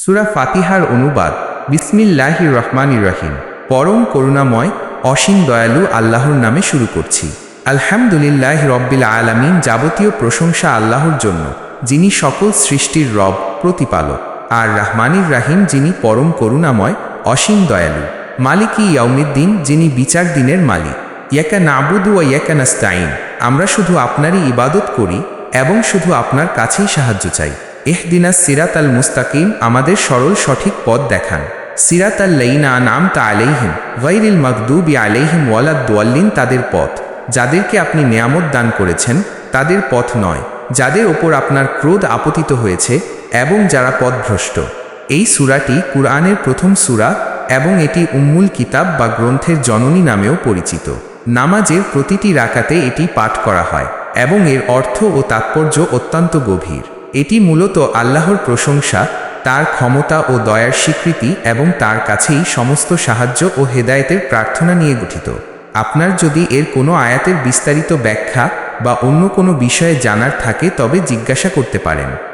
সুরা ফাতিহার অনুবাদ, বিসমিল্লাহির রহমানির রহিম। পরম করুণাময়, অসীম দয়ালু আল্লাহর নামে শুরু করছি। আলহামদুলিল্লাহ রব্বিল আলামিন যাবতীয় প্রশংসা আল্লাহর জন্য, যিনি সকল সৃষ্টির রব, প্রতিপালক, আর রাহমানির রাহিম যিনি পরম করুণাময়, অসীম দয়ালু। মালিকি ইয়াউমিদ্দিন যিনি বিচার দিনের মালিক। ইয়াকা নাবুদু ও ইয়াকা নাস্তাইন আমরা শুধু আপনারই ইবাদত করি এবং শুধু আপনার কাছেই সাহায্য চাই। এহদিনা সিরাত আল মুস্তাকিম আমাদের সরল সঠিক পথ দেখান। সিরাত আল লাইনা নাম তা আলাইহিম গৈরিল মকদুবি আলাইহিম ওয়ালাদ দোয়াল্লিন তাদের পথ। যাদেরকে আপনি নেয়ামত দান করেছেন, তাদের পথ নয়। যাদের ওপর আপনার ক্রোধ আপতিত হয়েছে এবং যারা পথভ্রষ্ট। এই সূরাটি কুরআনের প্রথম সূরা এবং এটি উম্মুল কিতাব বা গ্রন্থের জননী নামেও পরিচিত। নামাজের প্রতিটি রাকাতে এটি পাঠ করা হয় এবং এর অর্থ ও তাৎপর্য অত্যন্ত গভীর। এটি মূলত আল্লাহর প্রশংসা, তার ক্ষমতা ও দয়ার স্বীকৃতি এবং তার কাছেই সমস্ত সাহায্য ও হেদায়েতের প্রার্থনা নিয়ে গঠিত। আপনার যদি এর কোনো আয়াতের বিস্তারিত ব্যাখ্যা বা অন্য কোনো বিষয়ে জানার থাকে তবে জিজ্ঞাসা করতে পারেন।